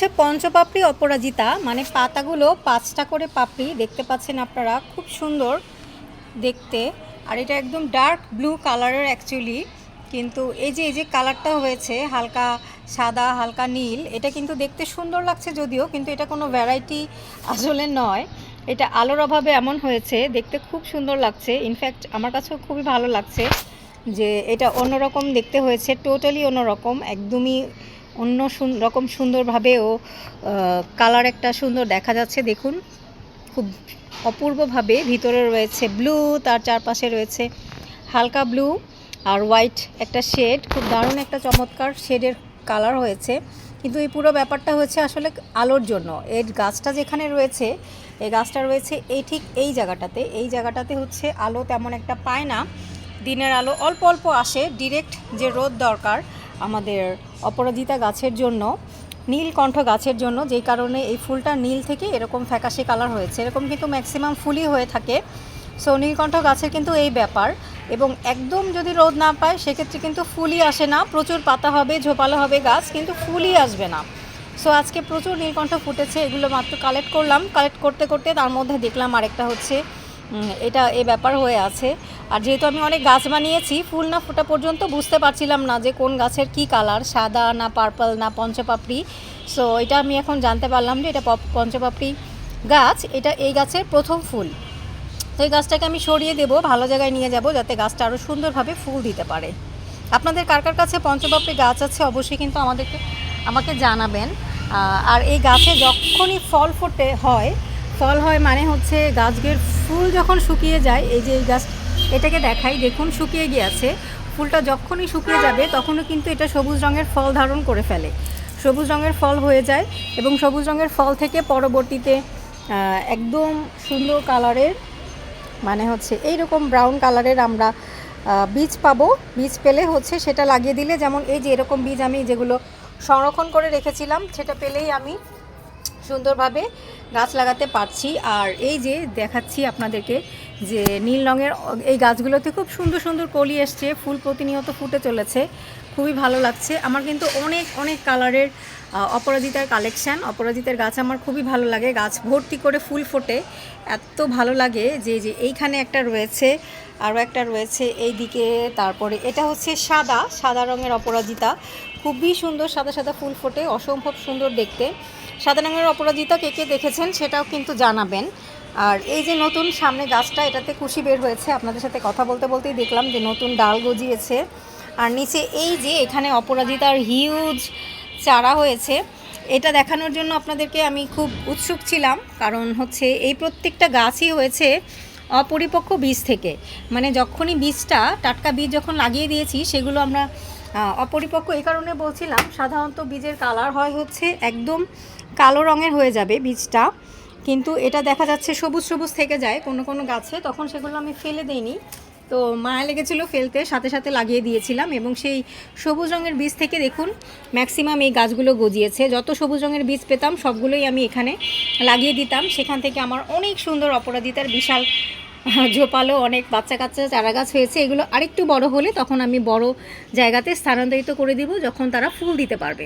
হচ্ছে পঞ্চপাপড়ি অপরাজিতা। মানে পাতাগুলো পাঁচটা করে পাপড়ি দেখতে পাচ্ছেন আপনারা, খুব সুন্দর দেখতে। আর এটা একদম ডার্ক ব্লু কালারের অ্যাকচুয়ালি কিন্তু এই যে এই যে কালারটা হয়েছে, হালকা সাদা, হালকা নীল, এটা কিন্তু দেখতে সুন্দর লাগছে যদিও, কিন্তু এটা কোনো ভ্যারাইটি আসলে নয়। এটা আলোর অভাবে এমন হয়েছে, দেখতে খুব সুন্দর লাগছে। ইনফ্যাক্ট আমার কাছেও খুবই ভালো লাগছে যে, এটা অন্যরকম দেখতে হয়েছে টোটালি অন্যরকম, একদমই অন্য রকম সুন্দরভাবে ও কালার একটা সুন্দর দেখা যাচ্ছে, দেখুন। খুব অপূর্বভাবে ভিতরে রয়েছে ব্লু তার চারপাশে রয়েছে হালকা ব্লু আর হোয়াইট একটা শেড খুব দারুণ একটা চমৎকার শেডের কালার হয়েছে। কিন্তু এই পুরো ব্যাপারটা হচ্ছে আসলে আলোর জন্য। এর গাছটা যেখানে রয়েছে, এই গাছটা রয়েছে এই ঠিক এই জায়গাটাতে। এই জায়গাটাতে হচ্ছে আলো তেমন একটা পায় না। দিনের আলো অল্প অল্প আসে ডিরেক্ট যে রোদ দরকার আমাদের অপরাজিতা গাছের জন্য নীলকণ্ঠ গাছের জন্য, যেই কারণে এই ফুলটা নীল থেকে এরকম ফ্যাকাশে কালার হয়েছে। এরকম কিন্তু ম্যাক্সিমাম ফুলই হয়ে থাকে। সো নীলকণ্ঠ গাছের কিন্তু এই ব্যাপার। এবং একদম যদি রোদ না পায়, সেক্ষেত্রে কিন্তু ফুলই আসে না। প্রচুর পাতা হবে, ঝোপালো হবে গাছ, কিন্তু ফুলই আসবে না। সো আজকে প্রচুর নীলকণ্ঠ ফুটেছে। এগুলো মাত্র কালেক্ট করলাম। কালেক্ট করতে করতে তার মধ্যে দেখলাম আরেকটা হচ্ছে এটা এই ব্যাপার হয়ে আছে। আর যেহেতু আমি অনেক গাছ বানিয়েছি, ফুল না ফোটা পর্যন্ত বুঝতে পারছিলাম না যে কোন গাছের কি কালার সাদা না পার্পল না পঞ্চপাপড়ি। সো এটা আমি এখন জানতে পারলাম যে এটা পপ- পঞ্চপাপড়ি গাছ, এটা এই গাছের প্রথম ফুল। তো এই গাছটাকে আমি সরিয়ে দেবো, ভালো জায়গায় নিয়ে যাব, যাতে গাছটা আরও সুন্দরভাবে ফুল দিতে পারে। আপনাদের কার কার কাছে পঞ্চপাপড়ি গাছ আছে অবশ্যই কিন্তু আমাদেরকে, আমাকে জানাবেন। আর এই গাছে যখনই ফল ফোটে, হয়, ফল হয় মানে হচ্ছে গাছগুলোর ফুল যখন শুকিয়ে যায়, এই যে এই গাছ, এটাকে দেখাই, দেখুন শুকিয়ে গিয়েছে। ফুলটা যখনই শুকিয়ে যাবে, তখনও কিন্তু এটা সবুজ রঙের ফল ধারণ করে ফেলে। সবুজ রঙের ফল হয়ে যায় এবং সবুজ রঙের ফল থেকে পরবর্তীতে একদম সুন্দর কালারের মানে হচ্ছে এই রকম ব্রাউন কালারের আমরা বীজ পাবো। বীজ পেলে হচ্ছে সেটা লাগিয়ে দিলে, যেমন এই যে এরকম বীজ আমি যেগুলো সংরক্ষণ করে রেখেছিলাম, সেটা পেলেই আমি সুন্দরভাবে গাছ লাগাতে পারছি। আর এই যে দেখাচ্ছি আপনাদেরকে যে নীল রঙের এই গাছগুলোতে খুব সুন্দর সুন্দর কলি এসছে, ফুল প্রতিনিয়ত ফুটে চলেছে, খুবই ভালো লাগছে। আমার কিন্তু অনেক অনেক কালারের অপরাজিতার কালেকশান, অপরাজিতার গাছ আমার খুবই ভালো লাগে। গাছ ভর্তি করে ফুল ফোটে, এত ভালো লাগে যে যে এইখানে একটা রয়েছে, আরও একটা রয়েছে এই দিকে তারপরে এটা হচ্ছে সাদা সাদা রঙের অপরাজিতা। খুবই সুন্দর সাদা সাদা ফুল ফোটে, অসম্ভব সুন্দর দেখতে। সাদা রঙের অপরাজিতা কে কে দেখেছেন সেটাও কিন্তু জানাবেন। আর এই যে নতুন সামনে গাছটা, এটাতে কুশি বের হয়েছে, আপনাদের সাথে কথা বলতে বলতেই দেখলাম যে নতুন ডাল গজিয়েছে। আর নিচে এই যে এখানে অপরাজিতার হিউজ চারা হয়েছে, এটা দেখানোর জন্য আপনাদেরকে আমি খুব উৎসুক ছিলাম, কারণ হচ্ছে এই প্রত্যেকটা গাছই হয়েছে অপরিপক্ক বীজ থেকে। মানে যখনই বীজটা, টাটকা বীজ যখন লাগিয়ে দিয়েছি, সেগুলো আমরা অপরিপক্ক এই কারণে বলছিলাম, সাধারণত বীজের কালার হয় হচ্ছে একদম কালো রঙের হয়ে যাবে বীজটা। কিন্তু এটা দেখা যাচ্ছে সবুজ সবুজ থেকে যায় কোনো কোনো গাছে, তখন সেগুলো আমি ফেলে দিইনি। তো মায়া লেগেছিল ফেলতে, সাথে সাথে লাগিয়ে দিয়েছিলাম এবং সেই সবুজ রঙের বীজ থেকে দেখুন ম্যাক্সিমাম এই গাছগুলো গজিয়েছে। যত সবুজ রঙের বীজ পেতাম, সবগুলোই আমি এখানে লাগিয়ে দিতাম। সেখান থেকে আমার অনেক সুন্দর অপরাজিতার বিশাল ঝোপালো অনেক বাচ্চা কাচ্চা চারা গাছ হয়েছে, এগুলো আরেকটু বড় হলে তখন আমি বড় জায়গাতে স্থানান্তরিত করে দিব যখন তারা ফুল দিতে পারবে।